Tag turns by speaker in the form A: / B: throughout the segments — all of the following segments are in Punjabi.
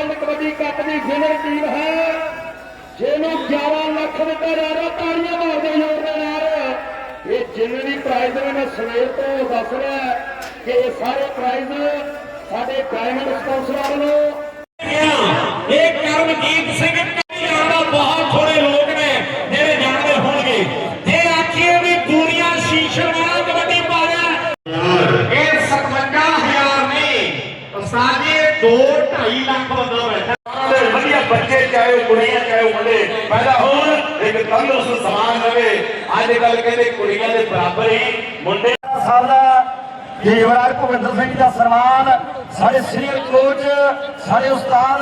A: ਵਰਲਡ ਕਬੱਡੀ ਕੱਪ ਦੀ ਵਿਨਰ ਟੀਮ ਹੈ। ਜਿਹਨੂੰ 11 ਲੱਖ ਦਿੱਤਾ ਜਾ ਰਿਹਾ ਤਾੜੀਆਂ ਮਾਰਦੇ ਜ਼ੋਰ ਦੇ ਨਾਲ। ਇਹ ਜਿੰਨੇ ਵੀ ਪ੍ਰਾਈਜ਼ ਨੇ, ਮੈਂ ਸਵੇਰ ਤੋਂ ਦੱਸ ਰਿਹਾ ਕਿ ਇਹ ਸਾਰੇ ਪ੍ਰਾਈਜ਼ ਸਾਡੇ ਡਾਇਮੰਡ ਸਪਾਂਸਰਾਂ ਵੱਲੋਂ
B: ਇਹ ਕਰਮਜੀਤ ਸਿੰਘ ਲੱਖ ਬੰਦਾ ਬੈਠਾ
C: ਸਾਰੇ ਵਧੀਆ ਬੱਚੇ ਚਾਹੇ ਕੁੜੀਆਂ ਚਾਹੇ ਮੁੰਡੇ ਪੈਦਾ ਹੋਣ ਇੱਕ ਤੰਦਰੁਸਤ ਸਮਾਜ ਰਵੇ ਅੱਜ ਕੱਲ ਕਹਿੰਦੇ ਕੁੜੀਆਂ ਦੇ ਬਰਾਬਰ ਹੀ ਮੁੰਡੇ।
A: ਸਾਹਿਬ ਦਾ ਭੁਪਿੰਦਰ ਸਿੰਘ ਦਾ ਸਨਮਾਨ ਸਾਡੇ ਸੀਨੀਅਰ ਕੋਚ ਸਾਡੇ ਉਸਤਾਦ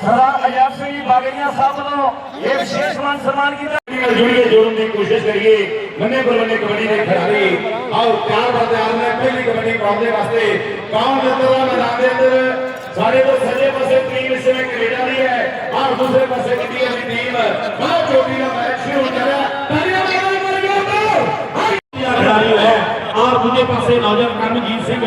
A: ਸਰਦਾਰ ਅਜੈਬ ਸਿੰਘ ਬਾਗੜੀਆਂ ਸਾਹਿਬ ਵੱਲੋਂ ਇਹ ਵਿਸ਼ੇਸ਼ ਮਾਨ ਸਨਮਾਨ ਕੀਤਾ।
C: ਨਾਲ ਜੁੜ ਦੀ ਕੋਸ਼ਿਸ਼ ਕਰੀਏ ਮੰਨੇ ਬਰਮਨੇ ਕਬੱਡੀ ਦੇ ਖਿਡਾਰੀ। ਆਓ ਚਾਰ ਵਾਰ ਤਿਆਰ ਨੇ ਪਹਿਲੀ ਕਬੱਡੀ ਪਾਉਣ ਦੇ ਵਾਸਤੇ। ਕੌਣ ਦੇ ਅੰਦਰ ਆ ਮੈਦਾਨ ਦੇ ਅੰਦਰ? ਸਾਡੇ ਤੋਂ ਸੱਜੇ ਪਾਸੇ ਟੀਮ ਇਸ ਸਮੇਂ ਕੈਨੇਡਾ ਦੀ ਹੈ। ਔਰ ਦੂਸਰੇ ਪਾਸੇ ਇੰਡੀਆ ਦੀ ਟੀਮ ਬਹੁਤ ਚੋਟੀ ਦਾ ਮੈਚ ਸ਼ੁਰੂ ਹੋ ਜਾ ਰਿਹਾ ਤਾਲੀਆਂ ਮਾਰੋ ਮਰ ਗਿਆ
B: ਖਿਡਾਰੀ ਹੈ। ਔਰ ਦੂਜੇ ਪਾਸੇ ਨੌਜਵਾਨ ਕਰਮਜੀਤ ਸਿੰਘ।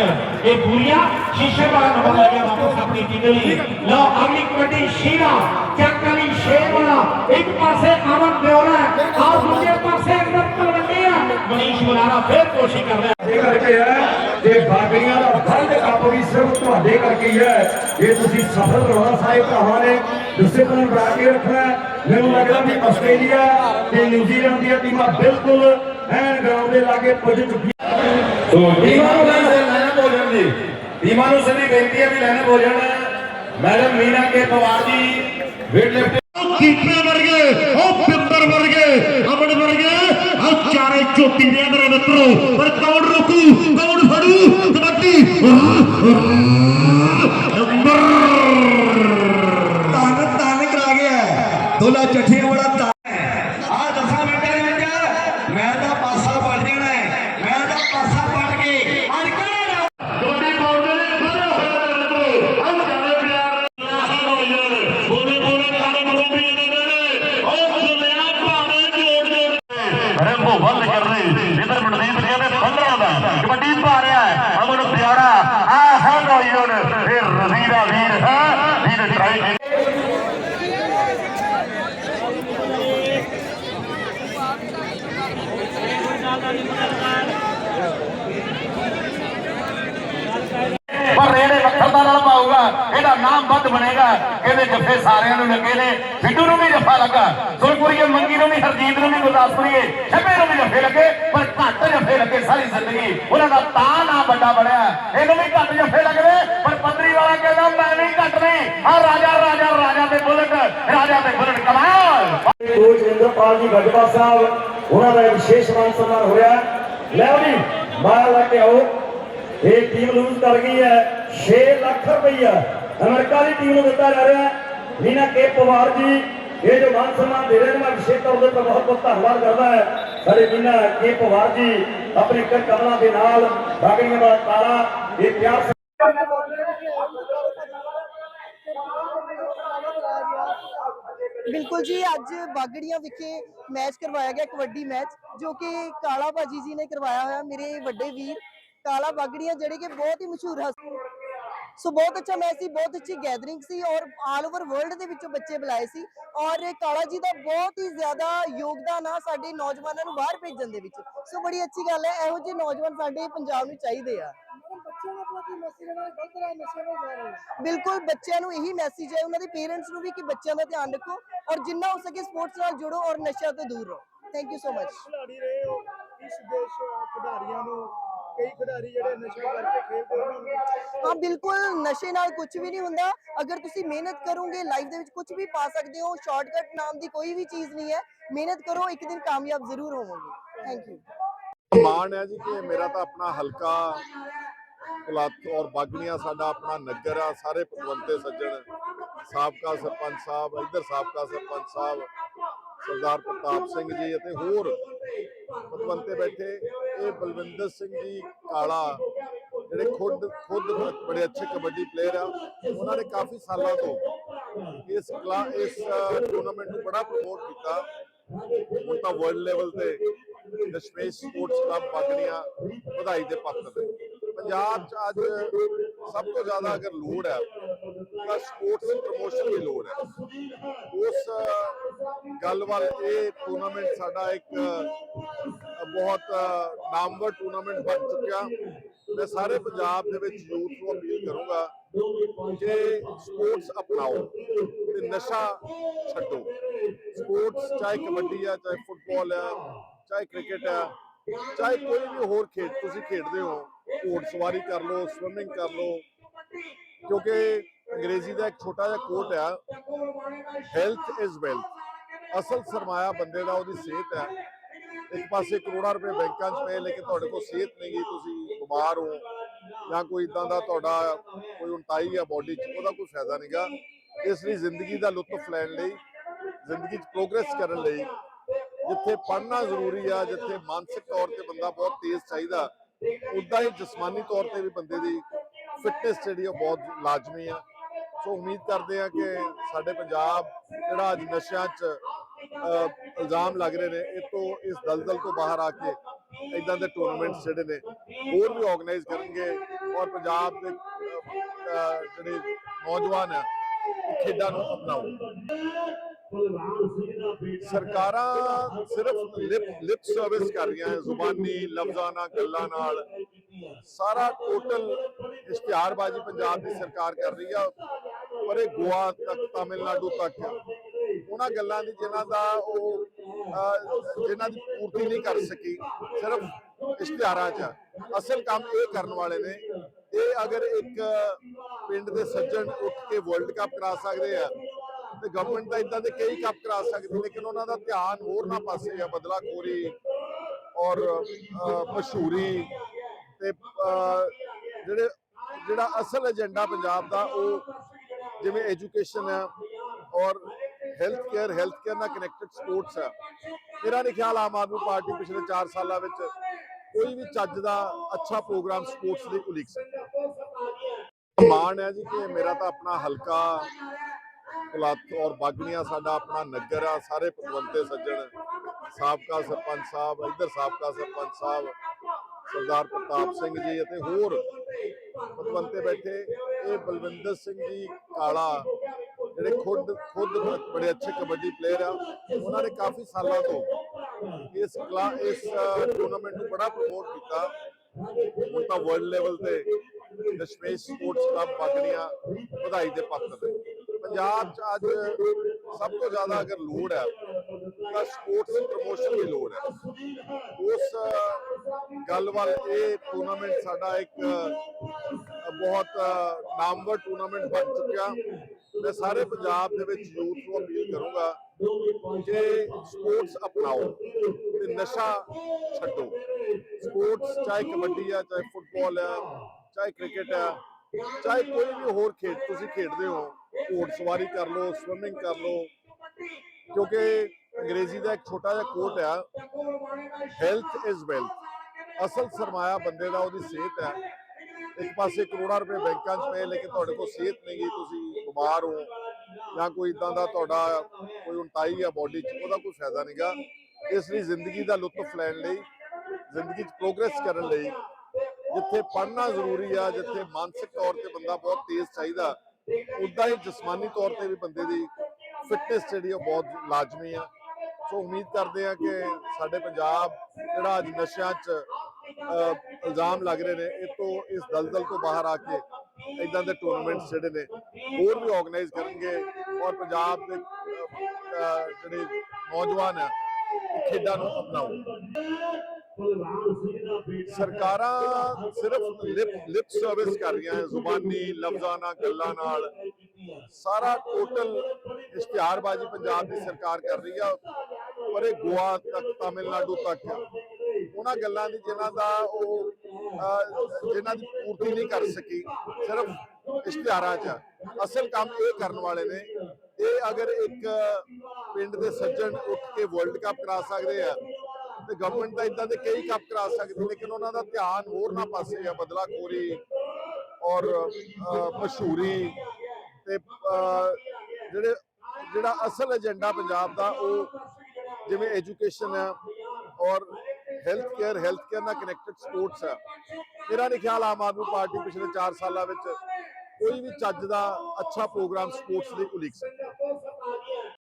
B: ਇਹ ਪੂਰੀਆਂ ਸ਼ੀਸ਼ੇ ਵਾਲਾ ਨੰਬਰ ਲੈ ਕੇ ਵਾਪਸ ਆਪਣੀ ਟੀਮ ਦੇ ਲਈ। ਲਓ, ਅਗਲੀ ਕਬੱਡੀ ਸ਼ੀਰਾ ਮਨੀਸ਼ ਬੁਲਾਰਾ ਫਿਰ ਕੋਸ਼ਿਸ਼ ਕਰ ਰਿਹਾ
A: ਇਹ ਕਰਕੇ ਹੈ ਜੇ ਬਾਗੜੀਆਂ ਦਾ ਵਰਲਡ ਕੱਪ ਵੀ ਸਿਰਫ ਤੁਹਾਡੇ ਕਰਕੇ ਹੀ ਹੈ। ਜੇ ਤੁਸੀਂ ਸਫਲ ਕਰਵਾਉਣਾ ਸਾਰੇ ਭਰਾਵਾਂ ਨੇ ਡਿਸਪਲਿਨ ਬਣਾ ਕੇ ਰੱਖਣਾ ਹੈ। ਮੈਨੂੰ ਲੱਗਦਾ ਵੀ ਆਸਟ੍ਰੇਲੀਆ ਤੇ ਨਿਊਜ਼ੀਲੈਂਡ ਦੀਆਂ ਟੀਮਾਂ ਬਿਲਕੁਲ ਐਨ ਗਰਾਊਂਡ ਦੇ ਲਾਗੇ ਪੁੱਜ ਚੁੱਕੀਆਂ
C: ਸੋ ਟੀਮਾਂ ਨੂੰ ਲੈਣਾ ਭੋਜਨ ਜੀ ਟੀਮਾਂ ਨੂੰ ਸਭੀ ਬੇਨਤੀ ਹੈ ਵੀ ਲੈਣਾ ਭੋਜਨ ਮੈਡਮ ਮੀਨਾ ਕੇ ਪਵਾਰ ਜੀ ਵੇਟ ਲਿਫਟ
D: ਕੀਪੇ
E: ਤਨ ਤਨ ਕਰਾ ਗਿਆ ਦੋਲਾ ਚੱਠੀ ਨੂੰ ਬੜਾ ਤਨ ਆ ਦਸਾਂ ਮਿੰਟਾਂ ਦੇ ਵਿੱਚ ਮੈਂ ਤਾਂ ਪਾਸਾ ਪਲਟ ਜਾਣਾ ਹੈ। ਮੈਂ ਤਾਂ ਪਾਸਾ ਪਲਟ ਕੇ ਅੜ ਕਿਹੜਾ
D: ਕਬੱਡੀ ਪਾਉਂਦੇ ਨੇ ਸਾਰੇ ਹੋਏ ਨੇ ਮਿੱਤਰੋ ਆ ਚਾਰੇ ਪਿਆਰ ਆਸਾਂ ਹੋ ਜਾਣ ਬੋਲੇ ਬੋਲੇ ਸਾਰੇ ਮੁੰਡੇ ਵੀ ਨੇ ਨੇ। ਉਹ ਦੁਨੀਆ ਭਾਵੇਂ ਜੋੜ ਜੋੜ ਰੰਭੋ ਬੰਦ ਕਰਨੇ ਇਧਰ ਮਨਦੀਪ ਸਿੰਘ ਨੇ 15 ਦਾ ਕਬੱਡੀ ਪਾ ਰਿਹਾ ਹੈ ਅਮਨ ਪਿਆਰਾ ਆ ਹੈ ਨੌਜਵਾਨ ਫਿਰ ਰਜ਼ੀਰਾ ਵੀਰ ਹੈ ਵੀਰ ਟਰਾਈ
C: ਪਰ ਰੇੜੇ ਮੱਖਲਦਾ ਨਾਲ ਪਾਊਗਾ ਇਹਦਾ ਨਾਮ ਵੱਧ ਬਣੇਗਾ। ਇਹਦੇ ਜੱਫੇ ਸਾਰਿਆਂ ਨੂੰ ਲੱਗੇ ਨੇ। ਸਿੱਧੂ ਨੂੰ ਵੀ ਜੱਫਾ ਲੱਗਾ। ਸੁਰਪੁਰੀਏ ਮੰਗੀ ਨੂੰ ਵੀ, ਹਰਜੀਤ ਨੂੰ ਵੀ, ਗੁਰਦਾਸਪੁਰੀਏ ਛੱਬੇ ਨੂੰ ਵੀ ਜੱਫੇ ਲੱਗੇ। ਪਰ ਘੱਟ ਜੱਫੇ ਲੱਗੇ ਸਾਰੀ ਜ਼ਿੰਦਗੀ। ਉਹਨਾਂ ਦਾ ਤਾਂ ਨਾਮ ਵੱਡਾ ਬਣਿਆ। ਇਹਨੂੰ ਵੀ ਘੱਟ ਜੱਫੇ ਲੱਗਦੇ। ਪਰ ਪੰਦਰੀ ਵਾਲਾ ਕਹਿੰਦਾ, ਮੈਂ ਵੀ ਘੱਟ ਨਹੀਂ ਆ ਰਾਜਾ ਰਾਜਾ ਰਾਜਾ ਦੇ ਬੁਲਟ। ਰਾਜਾ ਦੇ ਬੁਲਟ ਕਮਾਲ!
A: ਕੋਚ ਇੰਦਰਪਾਲ ਜੀ ਗੱਜਪਾ ਸਾਹਿਬ, ਉਹਨਾਂ ਦਾ ਵਿਸ਼ੇਸ਼ ਮਾਨ ਸਨਮਾਨ ਹੋਇਆ ਲੈ ਜੀ ਬਾਹਰ ਲੈ ਕੇ ਆਓ। ਇਹ ਟੀਮ ਲੂਜ਼ ਕਰ ਗਈ ਹੈ। 6 ਲੱਖ ਰੁਪਈਆ ਅਮਰੀਕਾ ਦੀ ਟੀਮ ਨੂੰ ਦਿੱਤਾ ਜਾ ਰਿਹਾ ਹੈ। ਨੀਨਾ ਕੇ ਪਵਾਰ ਜੀ, ਇਹ ਜੋ ਮਾਨ ਸਨਮਾਨ ਦੇ ਰਹੇ ਨੇ, ਮੈਂ ਵਿਸ਼ੇਸ਼ ਤੌਰ ਤੇ ਬਹੁਤ ਬਹੁਤ ਧੰਨਵਾਦ ਕਰਦਾ ਹੈ। ਸਾਡੇ ਨੀਨਾ ਕੇ ਪਵਾਰ ਜੀ, ਆਪਣੀ ਕਰ ਕਮਲਾਂ ਦੇ ਨਾਲ ਬਾਗੜੀਆਂ ਵਾਲਾ ਤਾਲਾ, ਇਹ ਪਿਆਰ
F: ਬਿਲਕੁਲ ਜੀ, ਅੱਜ ਬਾਗੜੀਆਂ ਵਿਖੇ ਮੈਚ ਕਰਵਾਇਆ ਗਿਆ, ਕਬੱਡੀ ਮੈਚ ਜੋ ਕਿ ਕਾਲਾ ਬਾਜੀ ਜੀ ਨੇ ਕਰਵਾਇਆ ਹੋਇਆ, ਮੇਰੇ ਵੱਡੇ ਵੀਰ। ਕਾਲਾ ਬਾਗੜੀਆਂ ਜਿਹੜੇ ਕਿ ਬਹੁਤ ਹੀ ਮਸ਼ਹੂਰ ਹਸਤੀ ਸੋ ਬਹੁਤ ਅੱਛਾ ਮੈਚ ਸੀ ਬਹੁਤ ਅੱਛੀ ਗੈਦਰਿੰਗ ਸੀ ਔਰ ਆਲ ਓਵਰ ਵਰਲਡ ਦੇ ਵਿੱਚੋਂ ਬੱਚੇ ਬੁਲਾਏ ਸੀ। ਔਰ ਕਾਲਾ ਜੀ ਦਾ ਬਹੁਤ ਹੀ ਜ਼ਿਆਦਾ ਯੋਗਦਾਨ ਆ ਸਾਡੇ ਨੌਜਵਾਨਾਂ ਨੂੰ ਬਾਹਰ ਭੇਜਣ ਦੇ ਵਿੱਚ। ਸੋ ਬੜੀ ਅੱਛੀ ਗੱਲ ਹੈ ਇਹੋ ਜਿਹੇ ਨੌਜਵਾਨ ਸਾਡੇ ਪੰਜਾਬ ਨੂੰ ਚਾਹੀਦੇ ਆ। ਬਿਲਕੁਲ ਬੱਚਿਆਂ ਨੂੰ ਇਹੀ ਮੈਸੇਜ ਹੈ ਉਹਨਾਂ ਦੇ ਪੇਰੈਂਟਸ ਨੂੰ ਵੀ ਕਿ ਬੱਚਿਆਂ ਦਾ ਧਿਆਨ ਰੱਖੋ ਔਰ ਜਿੰਨਾ ਹੋ ਸਕੇ ਸਪੋਰਟਸ ਨਾਲ ਜੁੜੋ ਔਰ ਨਸ਼ਿਆਂ ਤੋਂ ਦੂਰ ਰਹੋ। ਥੈਂਕ ਯੂ ਸੋ ਮਚ
G: ਖਿਡਾਰੀ ਰਹੇ ਹੋ ਇਸ ਦੇਸ਼ ਖਿਡਾਰੀਆਂ ਨੂੰ ਕਈ ਖਿਡਾਰੀ ਜਿਹੜੇ ਨਸ਼ਾ ਕਰਕੇ ਖੇਡਦੇ ਉਹਨਾਂ ਨੂੰ
F: ਹਾਂ ਬਿਲਕੁਲ। ਨਸ਼ੇ ਨਾਲ ਕੁਝ ਵੀ ਨਹੀਂ ਹੁੰਦਾ। ਅਗਰ ਤੁਸੀਂ ਮਿਹਨਤ ਕਰੋਗੇ ਲਾਈਫ ਦੇ ਵਿੱਚ ਕੁਝ ਵੀ ਪਾ ਸਕਦੇ ਹੋ ਸ਼ਾਰਟਕਟ ਨਾਮ ਦੀ ਕੋਈ ਵੀ ਚੀਜ਼ ਨਹੀਂ ਹੈ। ਮਿਹਨਤ ਕਰੋ ਇੱਕ ਦਿਨ ਕਾਮਯਾਬ ਜ਼ਰੂਰ ਹੋਵੋਗੇ। ਥੈਂਕ ਯੂ
H: ਮਾਣ ਹੈ ਜੀ ਕਿ ਮੇਰਾ ਤਾਂ ਆਪਣਾ ਹਲਕਾ ਕੁਲੱਥ ਔਰ ਬਾਗਣੀਆਂ ਸਾਡਾ ਆਪਣਾ ਨਗਰ ਆ ਸਾਰੇ ਪਤਵੰਤੇ ਸੱਜਣ ਸਾਬਕਾ ਸਰਪੰਚ ਸਾਹਿਬ ਇੱਧਰ ਸਾਬਕਾ ਸਰਪੰਚ ਸਾਹਿਬ ਸਰਦਾਰ ਪ੍ਰਤਾਪ ਸਿੰਘ ਜੀ ਅਤੇ ਹੋਰ ਪਤਵੰਤੇ ਬੈਠੇ। ਇਹ ਬਲਵਿੰਦਰ ਸਿੰਘ ਜੀ ਕਾਲਾ, ਜਿਹੜੇ ਖੁਦ ਖੁਦ ਬੜੇ ਅੱਛੇ ਕਬੱਡੀ ਪਲੇਅਰ ਆ, ਉਹਨਾਂ ਨੇ ਕਾਫੀ ਸਾਲਾਂ ਤੋਂ ਇਸ ਕਲਾ ਇਸ ਟੂਰਨਾਮੈਂਟ ਨੂੰ ਬੜਾ ਪ੍ਰਮੋਟ ਕੀਤਾ। ਹੁਣ ਤਾਂ ਵਰਲਡ ਲੈਵਲ ਤੇ ਦਸ਼ਮੇਸ਼ ਸਪੋਰਟਸ ਕਲੱਬ ਬਾਗੜੀਆਂ ਵਧਾਈ ਦੇ ਪਾਤਰ ਨੇ ਪੰਜਾਬ 'ਚ ਅੱਜ ਸਭ ਤੋਂ ਜ਼ਿਆਦਾ ਅਗਰ ਲੋੜ ਹੈ, ਤਾਂ ਸਪੋਰਟਸ ਪ੍ਰਮੋਸ਼ਨ ਦੀ ਲੋੜ ਹੈ। ਉਸ ਗੱਲ ਵੱਲ ਇਹ ਟੂਰਨਾਮੈਂਟ ਸਾਡਾ ਇੱਕ ਬਹੁਤ ਨਾਮਵਰ ਟੂਰਨਾਮੈਂਟ ਬਣ ਚੁੱਕਿਆ। ਮੈਂ ਸਾਰੇ ਪੰਜਾਬ ਦੇ ਵਿੱਚ ਯੂਥ ਨੂੰ ਅਪੀਲ ਕਰੂੰਗਾ ਕਿ ਸਪੋਰਟਸ ਅਪਣਾਓ ਤੇ ਨਸ਼ਾ ਛੱਡੋ। ਸਪੋਰਟਸ ਚਾਹੇ ਕਬੱਡੀ ਆ, ਚਾਹੇ ਫੁੱਟਬਾਲ ਆ, ਚਾਹੇ ਕ੍ਰਿਕਟ ਆ, ਚਾਹੇ ਕੋਈ ਵੀ ਹੋਰ ਖੇਡ ਤੁਸੀਂ ਖੇਡਦੇ ਹੋ, ਘੋੜ ਸਵਾਰੀ ਕਰ ਲਓ ਸਵਿਮਿੰਗ ਕਰ ਲਓ, ਕਿਉਂਕਿ ਅੰਗਰੇਜ਼ੀ ਦਾ ਇੱਕ ਛੋਟਾ ਜਿਹਾ ਕੋਟ ਆ ਹੈਲਥ ਇਜ਼ ਵੈਲਥ ਅਸਲ ਸਰਮਾਇਆ ਬੰਦੇ ਦਾ ਉਹਦੀ ਸਿਹਤ ਹੈ। ਇੱਕ ਪਾਸੇ ਕਰੋੜਾਂ ਰੁਪਏ ਬੈਂਕਾਂ 'ਚ ਪਏ, ਲੇਕਿਨ ਤੁਹਾਡੇ ਕੋਲ ਸਿਹਤ ਨਹੀਂ ਗੀ ਤੁਸੀਂ ਬਿਮਾਰ ਹੋ, ਜਾਂ ਕੋਈ ਇਦਾਂ ਦਾ ਤੁਹਾਡਾ ਕੋਈ ਉਣਤਾਈ ਆ ਬਾਡੀ 'ਚ, ਉਹਦਾ ਕੋਈ ਫਾਇਦਾ ਨਹੀਂਗਾ ਇਸ ਲਈ ਜ਼ਿੰਦਗੀ ਦਾ ਲੁਤਫ ਲੈਣ ਲਈ, ਜ਼ਿੰਦਗੀ 'ਚ ਪ੍ਰੋਗਰੈਸ ਕਰਨ ਲਈ, ਜਿੱਥੇ ਪੜ੍ਹਨਾ ਜ਼ਰੂਰੀ ਆ, ਜਿੱਥੇ ਮਾਨਸਿਕ ਤੌਰ ਤੇ ਬੰਦਾ ਬਹੁਤ ਤੇਜ਼ ਚਾਹੀਦਾ, ਉਦਾਂ ਹੀ ਜਿਸਮਾਨੀ ਤੌਰ ਤੇ ਵੀ ਬੰਦੇ ਦੀ ਫਿਟਨੈਸ ਜਿਹੜੀ ਉਹ ਬਹੁਤ ਲਾਜ਼ਮੀ ਆ। ਸੋ ਉਮੀਦ ਕਰਦੇ ਆ ਕਿ ਸਾਡੇ ਪੰਜਾਬ ਜਿਹੜਾ ਅੱਜ ਨਸ਼ਿਆਂ 'ਚ ਇਲਜ਼ਾਮ ਲੱਗ ਰਹੇ ਨੇ ਇਹ ਤੋਂ ਇਸ ਦਲਦਲ ਤੋਂ ਬਾਹਰ ਆ ਕੇ ਇਦਾਂ ਦੇ ਟੂਰਨਾਮੈਂਟਸ ਜਿਹੜੇ ਨੇ ਹੋਰ ਵੀ ਆਰਗੇਨਾਈਜ਼ ਕਰਨਗੇ ਔਰ ਪੰਜਾਬ ਦੇ ਅਹ, ਅਹ, ਜਿਹੜੇ ਨੌਜਵਾਨ ਆ ਇਹ ਖੇਡਾਂ ਨੂੰ ਅਪਣਾਓ। ਸਰਕਾਰਾਂ ਸਿਰਫ ਲਿਪ ਲਿਪ ਸਰਵਿਸ ਕਰ ਰਹੀਆਂ ਹੈ ਜ਼ੁਬਾਨੀ ਲਫ਼ਜ਼ਾਂ ਨਾਲ ਗੱਲਾਂ ਨਾਲ। ਸਾਰਾ ਟੋਟਲ ਇਸ਼ਤਿਹਾਰਬਾਜ਼ੀ ਪੰਜਾਬ ਦੀ ਸਰਕਾਰ ਕਰ ਰਹੀ ਆ ਪਰ ਇਹ ਗੋਆ ਤੱਕ ਤਾਮਿਲਨਾਡੂ ਤੱਕ ਉਹਨਾਂ ਗੱਲਾਂ ਦੀ ਜਿਨ੍ਹਾਂ ਦਾ ਉਹ ਅਹ, ਜਿਨ੍ਹਾਂ ਦੀ ਪੂਰਤੀ ਨਹੀਂ ਕਰ ਸਕੀ ਸਿਰਫ ਇਸ਼ਤਿਹਾਰਾਂ 'ਚ ਅਸਲ ਕੰਮ ਇਹ ਕਰਨ ਵਾਲੇ ਨੇ ਇਹ ਅਗਰ ਇੱਕ ਪਿੰਡ ਦੇ ਸੱਜਣ ਉੱਠ ਕੇ ਵਰਲਡ ਕੱਪ ਕਰਾ ਸਕਦੇ ਆ ਤੇ ਗਵਰਨਮੈਂਟ ਦਾ ਇਦਾਂ ਦੇ ਕਈ ਕੱਪ ਕਰਾ ਸਕਦੀ ਲੇਕਿਨ ਉਹਨਾਂ ਦਾ ਧਿਆਨ ਹੋਰ ਨਾ ਪਾਸੇ ਆ ਬਦਲਾਖੋਰੀ ਔਰ ਮਸ਼ਹੂਰੀ ਤੇ ਜਿਹੜੇ ਜਿਹੜਾ ਅਸਲ ਏਜੰਡਾ ਪੰਜਾਬ ਦਾ ਉਹ ਜਿਵੇਂ ਐਜੂਕੇਸ਼ਨ ਹੈ ਔਰ ਹੈਲਥ ਕੇਅਰ ਹੈਲਥ ਕੇਅਰ ਨਾਲ ਕਨੈਕਟਡ ਸਪੋਰਟਸ ਹੈ ਮੇਰਾ ਨਹੀਂ ਖਿਆਲ ਆਮ ਆਦਮੀ ਪਾਰਟੀ ਪਿਛਲੇ 4 ਸਾਲਾਂ ਵਿੱਚ ਕੋਈ ਵੀ ਚੱਜ ਦਾ ਅੱਛਾ ਪ੍ਰੋਗਰਾਮ ਸਪੋਰਟਸ ਲਈ ਉਲੀਕ ਸਕਦਾ ਮਾਣ ਹੈ ਜੀ ਕਿ ਮੇਰਾ ਤਾਂ ਆਪਣਾ ਹਲਕਾ ਕੁਲੱਥ ਔਰ ਬਾਗਣੀਆਂ ਸਾਡਾ ਆਪਣਾ ਨਗਰ ਆ, ਸਾਰੇ ਪਤਵੰਤੇ ਸੱਜਣ, ਸਾਬਕਾ ਸਰਪੰਚ ਸਾਹਿਬ, ਇੱਧਰ ਸਾਬਕਾ ਸਰਪੰਚ ਸਾਹਿਬ, ਸਰਦਾਰ ਪ੍ਰਤਾਪ ਸਿੰਘ ਜੀ ਅਤੇ ਹੋਰ ਪਤਵੰਤੇ ਬੈਠੇ। ਇਹ ਬਲਵਿੰਦਰ ਸਿੰਘ ਜੀ, ਕਾਲਾ ਜਿਹੜੇ ਖੁਦ ਖੁਦ ਬੜੇ ਅੱਛੇ ਕਬੱਡੀ ਪਲੇਅਰ ਆ, ਉਹਨਾਂ ਨੇ ਕਾਫੀ ਸਾਲਾਂ ਤੋਂ ਇਸ ਕਲਾ ਇਸ ਟੂਰਨਾਮੈਂਟ ਨੂੰ ਬੜਾ ਪ੍ਰਮੋਟ ਕੀਤਾ। ਹੁਣ ਤਾਂ ਵਰਲਡ ਲੈਵਲ ਤੇ ਦਸ਼ਮੇਸ਼ ਸਪੋਰਟਸ ਕਲੱਬ ਬਾਗੜੀਆਂ ਵਧਾਈ ਦੇ ਪਾਤਰ ਪੰਜਾਬ 'ਚ ਅੱਜ ਸਭ ਤੋਂ ਜ਼ਿਆਦਾ ਅਗਰ ਲੋੜ ਹੈ, ਤਾਂ ਸਪੋਰਟਸ ਪ੍ਰਮੋਸ਼ਨ ਦੀ ਲੋੜ ਹੈ। ਉਸ ਗੱਲ ਵੱਲ ਇਹ ਟੂਰਨਾਮੈਂਟ ਸਾਡਾ ਇੱਕ ਬਹੁਤ ਨਾਮਵਰ ਟੂਰਨਾਮੈਂਟ ਬਣ ਚੁੱਕਿਆ। ਮੈਂ ਸਾਰੇ ਪੰਜਾਬ ਦੇ ਵਿੱਚ ਯੂਥ ਨੂੰ ਅਪੀਲ ਕਰੂੰਗਾ ਕਿ ਸਪੋਰਟਸ ਅਪਣਾਓ ਤੇ ਨਸ਼ਾ ਛੱਡੋ। ਸਪੋਰਟਸ ਚਾਹੇ ਕਬੱਡੀ ਆ, ਚਾਹੇ ਫੁੱਟਬਾਲ ਆ, ਚਾਹੇ ਕ੍ਰਿਕਟ ਆ, ਚਾਹੇ ਕੋਈ ਵੀ ਹੋਰ ਖੇਡ ਤੁਸੀਂ ਖੇਡਦੇ ਹੋ, ਘੋੜ ਸਵਾਰੀ ਕਰ ਲਓ ਸਵਿਮਿੰਗ ਕਰ ਲਓ, ਕਿਉਂਕਿ ਅੰਗਰੇਜ਼ੀ ਦਾ ਇੱਕ ਛੋਟਾ ਜਿਹਾ ਕੋਟ ਆ ਹੈਲਥ ਇਜ਼ ਵੈਲਥ ਅਸਲ ਸਰਮਾਇਆ ਬੰਦੇ ਦਾ ਉਹਦੀ ਸਿਹਤ ਹੈ ਇੱਕ ਪਾਸੇ ਕਰੋੜਾਂ ਰੁਪਏ ਬੈਂਕਾਂ 'ਚ ਪਏ ਲੇਕਿਨ ਤੁਹਾਡੇ ਕੋਲ ਸਿਹਤ ਨਹੀਂ ਗਈ ਤੁਸੀਂ। ਬਿਮਾਰ ਹੋ ਜਾਂ ਕੋਈ ਇਦਾਂ ਦਾ ਤੁਹਾਡਾ ਕੋਈ ਉਲਟਾਈ ਆ ਬਾਡੀ 'ਚ, ਉਹਦਾ ਕੋਈ ਫਾਇਦਾ ਨਹੀਂਗਾ ਇਸ ਲਈ ਜ਼ਿੰਦਗੀ ਦਾ ਲੁਤਫ ਲੈਣ ਲਈ, ਜ਼ਿੰਦਗੀ 'ਚ ਪ੍ਰੋਗਰੈਸ ਕਰਨ ਲਈ ਜਿੱਥੇ ਪੜ੍ਹਨਾ ਜ਼ਰੂਰੀ ਆ, ਜਿੱਥੇ ਮਾਨਸਿਕ ਤੌਰ ਤੇ ਬੰਦਾ ਬਹੁਤ ਤੇਜ਼ ਚਾਹੀਦਾ ਉਦਾਂ ਹੀ ਜਿਸਮਾਨੀ ਤੌਰ ਤੇ ਵੀ ਬੰਦੇ ਦੀ ਫਿਟਨੈਸ ਜਿਹੜੀ ਉਹ ਬਹੁਤ ਲਾਜ਼ਮੀ ਆ। ਸੋ ਉਮੀਦ ਕਰਦੇ ਆ ਕਿ ਸਾਡੇ ਪੰਜਾਬ ਜਿਹੜਾ ਅੱਜ ਨਸ਼ਿਆਂ 'ਚ ਇਲਜ਼ਾਮ ਲੱਗ ਰਹੇ ਨੇ, ਇਹ ਤੋਂ, ਇਸ ਦਲਦਲ ਤੋਂ ਬਾਹਰ ਆ ਕੇ ਇਦਾਂ ਦੇ ਟੂਰਨਾਮੈਂਟਸ ਜਿਹੜੇ ਨੇ, ਹੋਰ ਵੀ ਆਰਗੇਨਾਈਜ਼ ਕਰਨਗੇ ਔਰ ਪੰਜਾਬ ਦੇ ਜਿਹੜੇ ਨੌਜਵਾਨ ਆ ਖੇਡਾਂ ਨੂੰ ਅਪਣਾਓ। ਸਰਕਾਰਾਂ ਸਿਰਫ ਲਿਪ ਸਰਵਿਸ ਕਰ ਰਹੀਆਂ ਹੈ ਜ਼ੁਬਾਨੀ, ਲਫ਼ਜ਼ਾਂ ਨਾਲ, ਗੱਲਾਂ ਨਾਲ। ਸਾਰਾ ਟੋਟਲ ਇਸ਼ਤਿਹਾਰਬਾਜ਼ੀ ਪੰਜਾਬ ਦੀ ਸਰਕਾਰ ਕਰ ਰਹੀ ਆ, ਪਰ ਇਹ ਗੋਆ ਤੱਕ, ਤਾਮਿਲਨਾਡੂ ਤੱਕ ਉਹਨਾਂ ਗੱਲਾਂ ਦੀ ਜਿਨ੍ਹਾਂ ਦਾ ਉਹ ਜਿਨ੍ਹਾਂ ਦੀ ਪੂਰਤੀ ਨਹੀਂ ਕਰ ਸਕੀ, ਸਿਰਫ ਇਸ਼ਤਿਹਾਰਾਂ 'ਚ। ਅਸਲ ਕੰਮ ਇਹ ਕਰਨ ਵਾਲੇ ਨੇ, ਇਹ ਅਗਰ ਇੱਕ ਪਿੰਡ ਦੇ ਸੱਜਣ ਉੱਠ ਕੇ ਵਰਲਡ ਕੱਪ ਕਰਾ ਸਕਦੇ ਆ, ਤੇ ਗਵਰਨਮੈਂਟ ਦਾ ਇਦਾਂ ਦੇ ਕਈ ਕੱਪ ਕਰਾ ਸਕਦੀ, ਲੇਕਿਨ ਉਹਨਾਂ ਦਾ ਧਿਆਨ ਹੋਰ ਨਾ ਪਾਸੇ ਆ, ਬਦਲਾਖੋਰੀ ਔਰ ਮਸ਼ਹੂਰੀ ਤੇ ਜਿਹੜੇ, ਜਿਹੜਾ ਅਸਲ ਏਜੰਡਾ ਪੰਜਾਬ ਦਾ, ਉਹ ਜਿਵੇਂ ਐਜੂਕੇਸ਼ਨ ਹੈ ਔਰ ਹੈਲਥ ਕੇਅਰ ਹੈਲਥ ਕੇਅਰ ਨਾਲ ਕਨੈਕਟਡ ਸਪੋਰਟਸ ਹੈ ਮੇਰਾ ਨਹੀਂ ਖਿਆਲ ਆਮ ਆਦਮੀ ਪਾਰਟੀ ਪਿਛਲੇ 4 ਸਾਲਾਂ ਵਿੱਚ ਕੋਈ ਵੀ ਚੱਜ ਦਾ ਅੱਛਾ ਪ੍ਰੋਗਰਾਮ ਸਪੋਰਟਸ ਲਈ ਉਲੀਕ ਸਕਦਾ।